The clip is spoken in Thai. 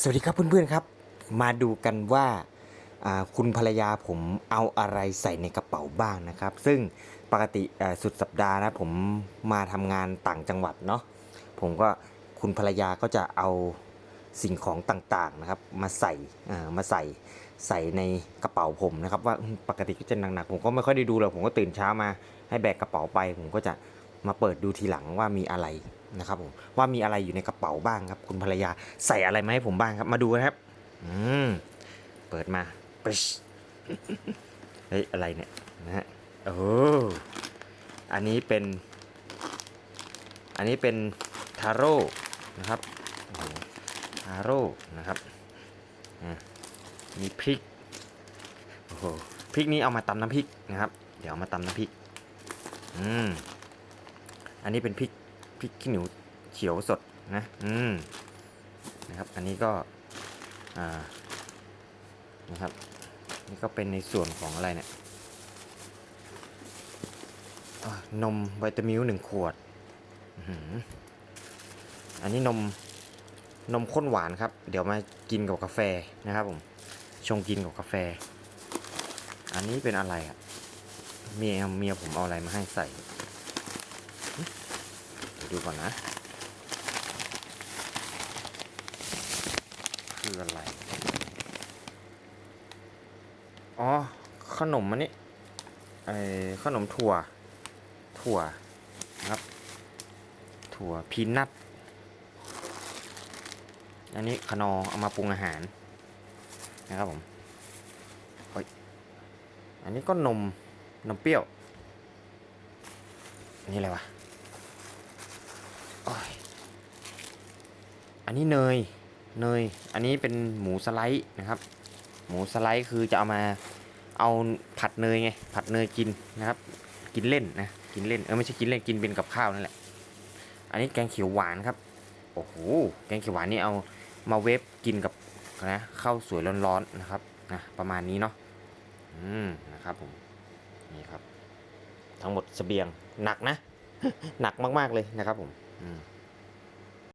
สวัสดีครับเพื่อนๆครับ มาดูกันว่าคุณภรรยาผมเอาอะไรใส่ในกระเป๋าบ้างนะครับ ซึ่งปกติสุดสัปดาห์นะผมมาทำงานต่างจังหวัดเนาะผมก็คุณภรรยาก็จะเอาสิ่งของต่างๆนะครับ มาใส่มาใส่ใส่ในกระเป๋าผมนะครับ ว่าปกติก็จะหนักๆผมก็ไม่ค่อยได้ดูหรอกผมก็ตื่นเช้ามาให้แบกกระเป๋าไป ผมก็จะ มาเปิดดูทีหลังว่ามีอะไรนะครับผมว่ามีอะไรอยู่ในกระเป๋าบ้างครับ คุณภรรยาใส่อะไรมาให้ผมบ้างครับ มาดูนะครับ อืมเปิดมาปึ๊ชเฮ้ยอะไรเนี่ยนะฮะโอ้อันนี้เป็น อันนี้เป็นทาโร่นะครับโอ้โหทาโร่นะครับอะมีพริกโอ้โหพริกนี้เอามาตำน้ำพริกนะครับ เดี๋ยวเอามาตำน้ำพริก อืม อันนี้เป็นพริกพริกขี้หนูเขียวสดนะ อืมนะครับ อันนี้ก็ อ่า นะครับ นี่ก็เป็นในส่วนของอะไรเนี่ยนมวิตามิลหนึ่งขวด อันนี้นมนมข้นหวานครับ เดี๋ยวมากินกับกาแฟนะครับผมชงกินกับกาแฟ อันนี้เป็นอะไรอะเมียเมียผมเอาอะไรมาให้ใส่ ดูก่อนนะ คืออะไร อ๋อ ขนมอันนี้ไอขนมถั่ว ถั่วนะครับ ถั่วพีนัทอันนี้ขนอเอามาปรุงอาหาร นะครับผมเฮ้ยอันนี้ก็นมนมเปรี้ยวนนี้อะไรวะ อันนี้เนย เนย อันนี้เป็นหมูสไลด์นะครับ หมูสไลด์คือจะเอามาเอาผัดเนยไง ผัดเนยกินนะครับ กินเล่นนะ กินเล่น เออไม่ใช่กินเล่น กินเป็นกับข้าวนั่นแหละ อันนี้แกงเขียวหวานครับ โอ้โห แกงเขียวหวานนี่เอามาเวฟกินกับนะข้าวสวยร้อนๆนะครับนะประมาณนี้เนาะ อืมนะครับผม นี่ครับ ทั้งหมดเสบียงหนักนะ หนักมากๆเลยนะครับผม อืม